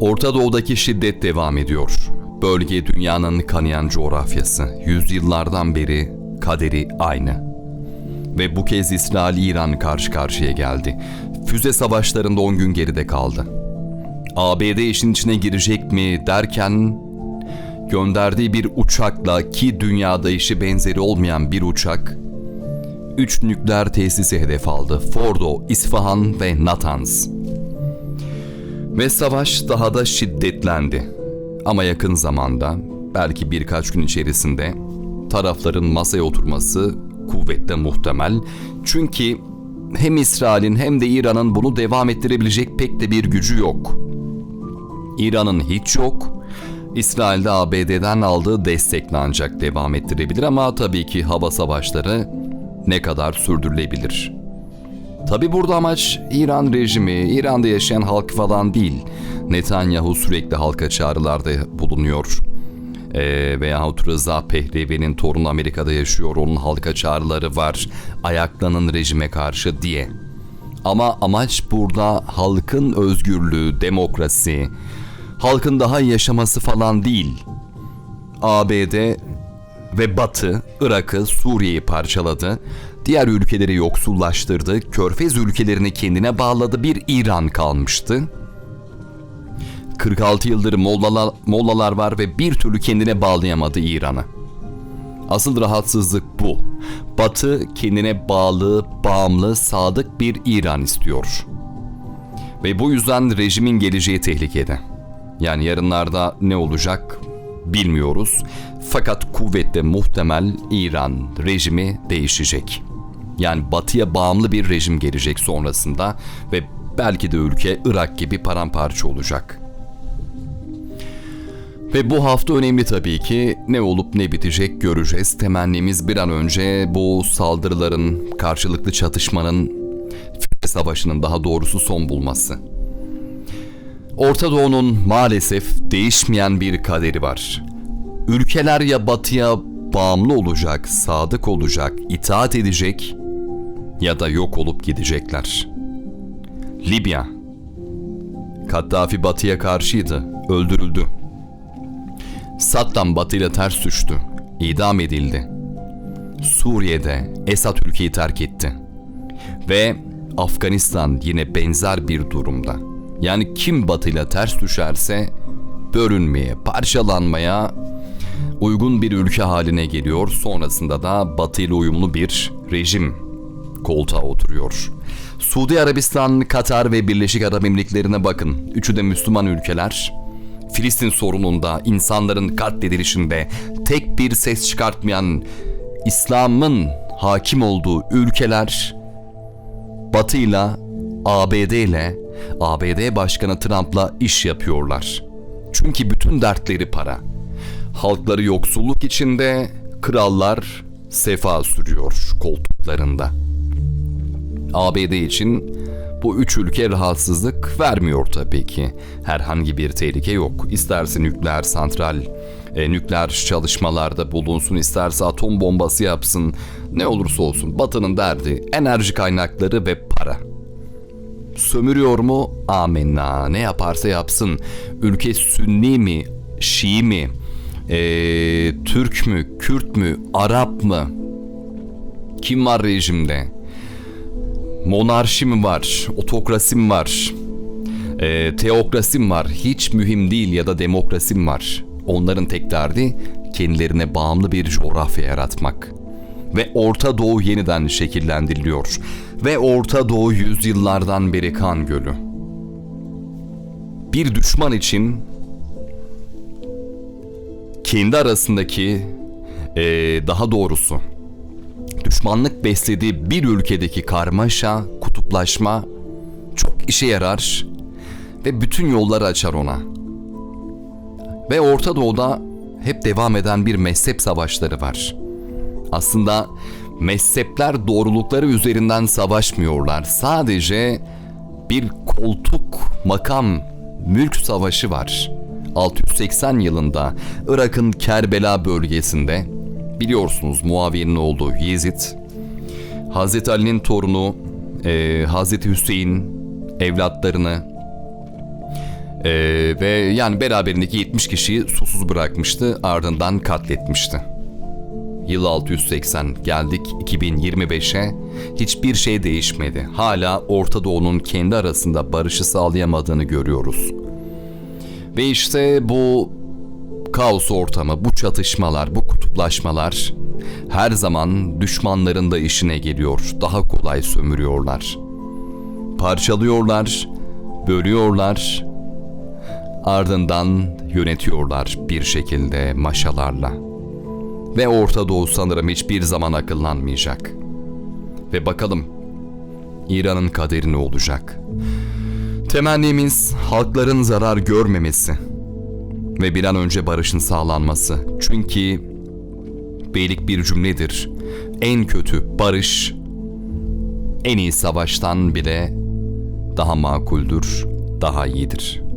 Orta Doğu'daki şiddet devam ediyor. Bölge dünyanın kanayan coğrafyası. Yüzyıllardan beri kaderi aynı. Ve bu kez İsrail-İran karşı karşıya geldi. Füze savaşlarında 10 gün geride kaldı. ABD işin içine girecek mi derken gönderdiği bir uçakla ki dünyada işi benzeri olmayan bir uçak 3 nükleer tesisi hedef aldı. Fordo, İsfahan ve Natanz. Ve savaş daha da şiddetlendi. Ama yakın zamanda, belki birkaç gün içerisinde tarafların masaya oturması kuvvetle muhtemel. Çünkü hem İsrail'in hem de İran'ın bunu devam ettirebilecek pek de bir gücü yok. İran'ın hiç yok. İsrail'de ABD'den aldığı destekle ancak devam ettirebilir ama tabii ki hava savaşları ne kadar sürdürülebilir? Tabi burada amaç İran rejimi, İran'da yaşayan halk falan değil. Netanyahu sürekli halka çağrılarda bulunuyor. Ee, veyahut Rıza Pehlevi'nin torunu Amerika'da yaşıyor, onun halka çağrıları var. Ayaklanın rejime karşı diye. Ama amaç burada halkın özgürlüğü, demokrasi, halkın daha iyi yaşaması falan değil. ABD ve Batı, Irak'ı, Suriye'yi parçaladı. Diğer ülkeleri yoksullaştırdı. Körfez ülkelerini kendine bağladı. Bir İran kalmıştı. 46 yıldır mollalar, mollalar var ve bir türlü kendine bağlayamadı İran'ı. Asıl rahatsızlık bu. Batı kendine bağlı, bağımlı, sadık bir İran istiyor. Ve bu yüzden rejimin geleceği tehlikede. Yani yarınlarda ne olacak bilmiyoruz. Fakat kuvvetle muhtemel İran rejimi değişecek. Yani batıya bağımlı bir rejim gelecek sonrasında ve belki de ülke Irak gibi paramparça olacak. Ve bu hafta önemli tabii ki ne olup ne bitecek göreceğiz. Temennimiz bir an önce bu saldırıların, karşılıklı çatışmanın, savaşının daha doğrusu son bulması. Orta Doğu'nun maalesef değişmeyen bir kaderi var. Ülkeler ya batıya bağımlı olacak, sadık olacak, itaat edecek ya da yok olup gidecekler. Libya Kaddafi batıya karşıydı, öldürüldü. Saddam batıyla ters düştü, idam edildi. Suriye'de Esad ülkeyi terk etti. Ve Afganistan yine benzer bir durumda. Yani kim batıyla ters düşerse bölünmeye, parçalanmaya uygun bir ülke haline geliyor. Sonrasında da batıyla uyumlu bir rejim koltuğa oturuyor. Suudi Arabistan, Katar ve Birleşik Arap Emirlikleri'ne bakın. Üçü de Müslüman ülkeler. Filistin sorununda, insanların katledilişinde tek bir ses çıkartmayan İslam'ın hakim olduğu ülkeler Batı'yla, ABD ile, ABD Başkanı Trump'la iş yapıyorlar. Çünkü bütün dertleri para. Halkları yoksulluk içinde, krallar sefa sürüyor koltuklarında. ABD için bu üç ülke rahatsızlık vermiyor tabii ki. Herhangi bir tehlike yok. İsterse nükleer santral, e, nükleer çalışmalarda bulunsun, isterse atom bombası yapsın. Ne olursa olsun Batı'nın derdi enerji kaynakları ve para. Sömürüyor mu? Amenna. Ne yaparsa yapsın. Ülke Sünni mi, Şii mi, e, Türk mü, Kürt mü, Arap mı? Kim var rejimde? Monarşi mi var? Otokrasi mi var? E, teokrasi mi var? Hiç mühim değil ya da demokrasi mi var? Onların tek derdi kendilerine bağımlı bir coğrafya yaratmak. Ve Orta Doğu yeniden şekillendiriliyor. Ve Orta Doğu yüzyıllardan beri kan gölü. Bir düşman için kendi arasındaki e, daha doğrusu düşmanlık beslediği bir ülkedeki karmaşa, kutuplaşma çok işe yarar ve bütün yolları açar ona. Ve Orta Doğu'da hep devam eden bir mezhep savaşları var. Aslında mezhepler doğrulukları üzerinden savaşmıyorlar. Sadece bir koltuk, makam, mülk savaşı var. 680 yılında Irak'ın Kerbela bölgesinde biliyorsunuz Muaviye'nin oğlu Yezid, Hazreti Ali'nin torunu e, Hazreti Hüseyin evlatlarını Ee, ve yani beraberindeki 70 kişiyi susuz bırakmıştı ardından katletmişti. Yıl 680 geldik 2025'e hiçbir şey değişmedi. Hala Orta Doğu'nun kendi arasında barışı sağlayamadığını görüyoruz. Ve işte bu kaos ortamı, bu çatışmalar, bu kutuplaşmalar her zaman düşmanların da işine geliyor. Daha kolay sömürüyorlar. Parçalıyorlar, bölüyorlar, ardından yönetiyorlar bir şekilde maşalarla. Ve Orta Doğu sanırım hiçbir zaman akıllanmayacak. Ve bakalım İran'ın kaderi ne olacak? Temennimiz halkların zarar görmemesi ve bir an önce barışın sağlanması. Çünkü beylik bir cümledir. En kötü barış en iyi savaştan bile daha makuldür, daha iyidir.''